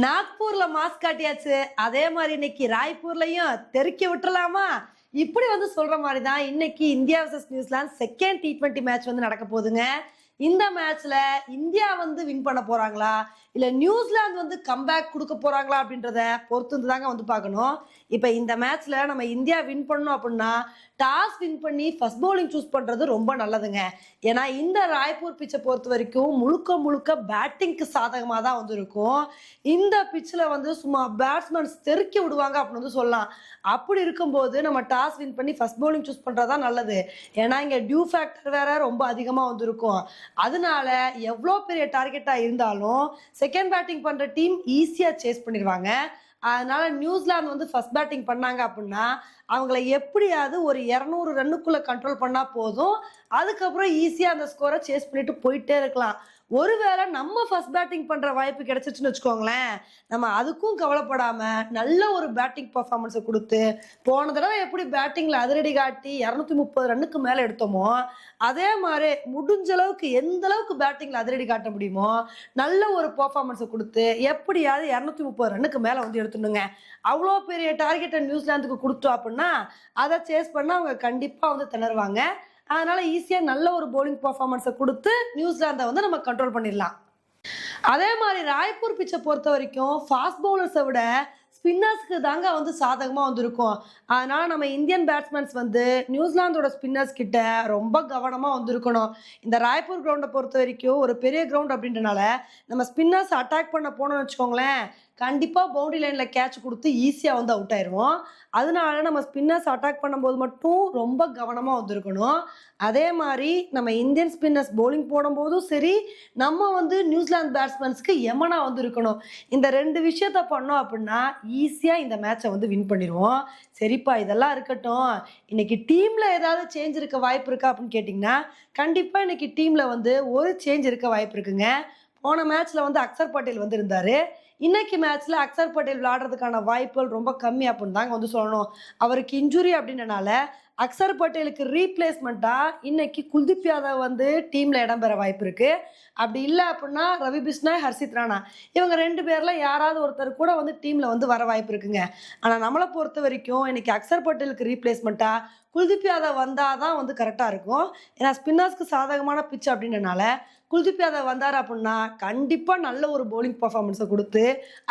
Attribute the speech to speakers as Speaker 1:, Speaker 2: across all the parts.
Speaker 1: நாக்பூர்ல mask காட்டியாச்சு. அதே மாதிரி இன்னைக்கு ராய்ப்பூர்லயும் தெருக்கி விட்டுறலாமா? இப்படி வந்து சொல்ற மாதிரி தான் இன்னைக்கு India versus New Zealand second T twenty match வந்து நடக்க போகுதுங்க. இந்த மேட்ச்ல இந்தியா வந்து வின் பண்ண போறாங்களா? இல்ல நியூசிலாந்து வந்து கம்பேக் கொடுக்க போறாங்களா அப்படின்றத பொறுத்து இருந்து தாங்க வந்து பார்க்கணும். இப்போ இந்த மேட்ச்ல நம்ம இந்தியா வின் பண்ணோம் அப்படின்னா டாஸ் வின் பண்ணி ஃபர்ஸ்ட் பவுலிங் சூஸ் பண்றது ரொம்ப நல்லதுங்க. ஏன்னா இந்த ராய்ப்பூர் பிச்சை பொறுத்த வரைக்கும் முழுக்க முழுக்க பேட்டிங்க்கு சாதகமாக தான் வந்து இருக்கும். இந்த பிச்சில் வந்து சும்மா பேட்ஸ்மேன்ஸ் தெருக்கி விடுவாங்க அப்படின்னு வந்து சொல்லலாம். அப்படி இருக்கும்போது நம்ம டாஸ் வின் பண்ணி ஃபர்ஸ்ட் பவுலிங் சூஸ் பண்ணுறது தான் நல்லது. ஏன்னா இங்கே டியூ ஃபேக்டர் வேற ரொம்ப அதிகமாக வந்து இருக்கும். அதனால எவ்வளோ பெரிய டார்கெட்டாக இருந்தாலும் செகண்ட் பேட்டிங் பண்ணுற டீம் ஈஸியாக சேஸ் பண்ணிடுவாங்க. அதனால நியூசிலாந்து வந்து ஃபர்ஸ்ட் பேட்டிங் பண்ணாங்க அப்படின்னா அவங்கள எப்படியாவது ஒரு இரநூறு ரன்னுக்குள்ளே கண்ட்ரோல் பண்ணால் போதும். அதுக்கப்புறம் ஈஸியாக அந்த ஸ்கோரை சேஸ் பண்ணிட்டு போயிட்டே இருக்கலாம். ஒருவேளை நம்ம ஃபர்ஸ்ட் பேட்டிங் பண்ணுற வாய்ப்பு கிடைச்சிச்சுன்னு வச்சுக்கோங்களேன் நம்ம அதுக்கும் கவலைப்படாமல் நல்ல ஒரு பேட்டிங் பர்ஃபார்மன்ஸை கொடுத்து போன தடவை எப்படி பேட்டிங்கில் அதிரடி காட்டி இரநூத்தி முப்பது ரன்னுக்கு மேலே எடுத்தோமோ அதே மாதிரி முடிஞ்ச அளவுக்கு எந்த அளவுக்கு பேட்டிங்கில் அதிரடி காட்ட முடியுமோ நல்ல ஒரு பர்ஃபார்மன்ஸை கொடுத்து எப்படியாவது இரநூத்தி முப்பது ரன்னுக்கு மேலே வந்து எடுத்துடுங்க அவ்வளோ பெரிய டார்கெட்டை நியூசிலாந்துக்கு கொடுத்தோம் அப்படின்னா அதை சேஸ் பண்ணால் அவங்க கண்டிப்பாக வந்து திணறுவாங்க. அதனால ஈஸியாக நல்ல ஒரு போலிங் பர்ஃபார்மன்ஸை கொடுத்து நியூசிலாந்தை வந்து நம்ம கண்ட்ரோல் பண்ணிடலாம். அதே மாதிரி ராய்ப்பூர் பிச்சை பொறுத்த வரைக்கும் ஃபாஸ்ட் பவுலர்ஸை விட ஸ்பின்னர்ஸ்க்கு தாங்க வந்து சாதகமாக வந்திருக்கும். அதனால் நம்ம இந்தியன் பேட்ஸ்மேன்ஸ் வந்து நியூசிலாந்தோட ஸ்பின்னர்ஸ் கிட்ட ரொம்ப கவனமாக வந்திருக்கணும். இந்த ராய்ப்பூர் கிரவுண்டை பொறுத்த வரைக்கும் ஒரு பெரிய கிரவுண்ட் அப்படின்றனால நம்ம ஸ்பின்னர்ஸ் அட்டாக் பண்ண போனோம்னு வச்சுக்கோங்களேன் கண்டிப்பாக பவுண்டரி லைனில் கேட்ச் கொடுத்து ஈஸியாக வந்து அவுட் ஆயிடுவோம் அதனால நம்ம ஸ்பின்னர்ஸ் அட்டாக் பண்ணும்போது மட்டும் ரொம்ப கவனமாக வந்திருக்கணும். அதே மாதிரி நம்ம இந்தியன் ஸ்பின்னர்ஸ் பவுலிங் போடும்போதும் சரி நம்ம வந்து நியூசிலாந்து பேட்ஸ்மேன்ஸ்க்கு எமனா வந்து இருக்கணும். இந்த ரெண்டு விஷயத்த பண்ணோம் அப்படின்னா ஈஸியாக இந்த மேட்சை வந்து வின் பண்ணிடுவோம். சரிப்பா இதெல்லாம் இருக்கட்டும். இன்னைக்கு டீமில் ஏதாவது சேஞ்ச் இருக்க வாய்ப்பு இருக்கா அப்படின்னு கேட்டிங்கன்னா கண்டிப்பாக இன்னைக்கு டீமில் வந்து ஒரு சேஞ்ச் இருக்க வாய்ப்பு இருக்குங்க. போன மேட்ச்சில் வந்து அக்சர் பட்டேல் வந்து இருந்தார் இன்னைக்கு மேட்ச்ல அக்சர் பட்டேல் விளையாடுறதுக்கான வாய்ப்புகள் ரொம்ப கம்மி அப்படின்னு தாங்க வந்து சொல்லணும். அவருக்கு இன்ஜுரி அப்படின்றனால அக்சர் பட்டேலுக்கு ரீப்ளேஸ்மெண்ட்டாக இன்னைக்கு குல்தீப் யாதவ் வந்து டீமில் இடம்பெற வாய்ப்பு இருக்குது அப்படி இல்லை அப்படின்னா ரவி பிஸ்னாய் ஹர்ஷித் ராணா. இவங்க ரெண்டு பேரில் யாராவது ஒருத்தர் கூட வந்து டீமில் வந்து வர வாய்ப்பு இருக்குங்க. ஆனால் நம்மளை பொறுத்த வரைக்கும் இன்னைக்கு அக்சர் பட்டேலுக்கு ரீப்ளேஸ்மெண்ட்டாக குல்தீப் யாதவ் வந்தால் தான் வந்து கரெக்டாக இருக்கும். ஏன்னா ஸ்பின்னர்ஸ்க்கு சாதகமான பிச் அப்படின்றனால குல்தீப் யாதவ் வந்தார் அப்படின்னா கண்டிப்பாக நல்ல ஒரு போலிங் பர்ஃபார்மன்ஸை கொடுத்து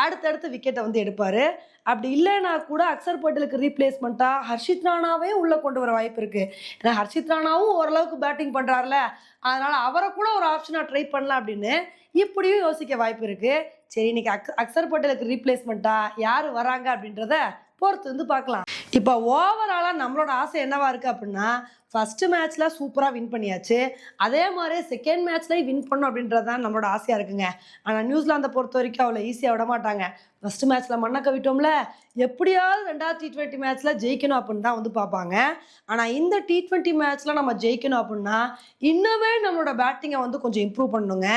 Speaker 1: அடுத்தடுத்து விக்கெட்டை வந்து எடுப்பார். அப்படி இல்லைன்னா கூட அக்சர் பட்டேலுக்கு ரீப்ளேஸ்மெண்ட்டாக ஹர்ஷித் ராணாவே உள்ள கொண்டு கொண்டு வர வாய்ப்பு இருக்குது ஏன்னா ஹர்ஷித் ராணாவும் ஓரளவுக்கு பேட்டிங் பண்ணுறாருல அதனால் அவரை கூட ஒரு ஆப்ஷனாக ட்ரை பண்ணலாம் அப்படின்னு இப்படியும் யோசிக்க வாய்ப்பு இருக்குது சரி இன்னைக்கு அக் அக்சர் பட்டேலுக்கு ரீப்ளேஸ்மெண்ட்டாக யார் வராங்க அப்படின்றத பொறுத்து வந்து பார்க்கலாம். இப்போ ஓவராலாக நம்மளோட ஆசை என்னவா இருக்குது அப்படின்னா ஃபஸ்ட்டு மேட்ச்சில் சூப்பராக வின் பண்ணியாச்சு. அதே மாதிரி செகண்ட் மேட்ச்லேயும் வின் பண்ணும் அப்படின்றது தான் நம்மளோட ஆசையாக இருக்குங்க. ஆனால் நியூசிலாந்தை பொறுத்த வரைக்கும் அவ்வளோ ஈஸியாக விட மாட்டாங்க. ஃபஸ்ட்டு மேட்ச்சில் மண்ணை கவிட்டோம்ல எப்படியாவது ரெண்டாவது டி ட்வெண்ட்டி மேட்ச்சில் ஜெயிக்கணும் அப்படின்னு தான் வந்து பார்ப்பாங்க. ஆனால் இந்த டி ட்வெண்ட்டி மேட்ச்சில் நம்ம ஜெயிக்கணும் அப்படின்னா இன்னுமே நம்மளோட பேட்டிங்கை வந்து கொஞ்சம் இம்ப்ரூவ் பண்ணணுங்க.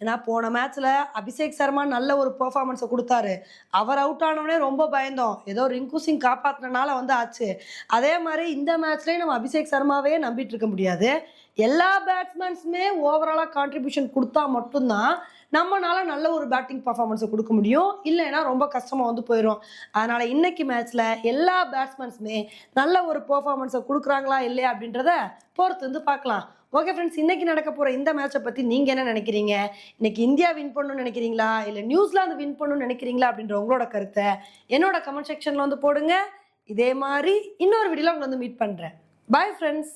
Speaker 1: ஏன்னா போன மேட்ச்சில் அபிஷேக் சர்மா நல்ல ஒரு பெர்ஃபார்மன்ஸை கொடுத்தாரு. அவர் அவுட் ஆனவனே ரொம்ப பயந்தோம். ஏதோ ரிங்கு சிங் காப்பாற்றினால வந்து ஆச்சு. அதே மாதிரி இந்த மேட்ச்லேயும் நம்ம அபிஷேக் சர்மாவே நம்பிட்டு இருக்க முடியாது. எல்லா பேட்ஸ்மேன்ஸுமே ஓவராலாக கான்ட்ரிபியூஷன் கொடுத்தா மட்டும்தான் நம்மனால நல்ல ஒரு பேட்டிங் பர்ஃபார்மன்ஸை கொடுக்க முடியும். இல்லைன்னா ரொம்ப கஷ்டமாக வந்து போயிடும் அதனால் இன்னைக்கு மேட்ச்சில் எல்லா பேட்ஸ்மேன்ஸுமே நல்ல ஒரு பெர்ஃபார்மன்ஸை கொடுக்குறாங்களா இல்லையா அப்படின்றத பொறுத்து வந்து பார்க்கலாம். ஓகே ஃப்ரெண்ட்ஸ் இன்னைக்கு நடக்க போகிற இந்த மேட்சை பற்றி நீங்கள் என்ன நினைக்கிறீங்க? இன்னைக்கு இந்தியா வின் பண்ணணும்னு நினைக்கிறீங்களா? இல்லை நியூசிலாந்து வின் பண்ணணும்னு நினைக்கிறீங்களா? அப்படின்ற உங்களோட கருத்தை என்னோட கமெண்ட் செக்ஷனில் வந்து போடுங்க. இதே மாதிரி இன்னொரு வீடியோவில் உங்களை வந்து மீட் பண்ணுறேன் பாய் ஃப்ரெண்ட்ஸ்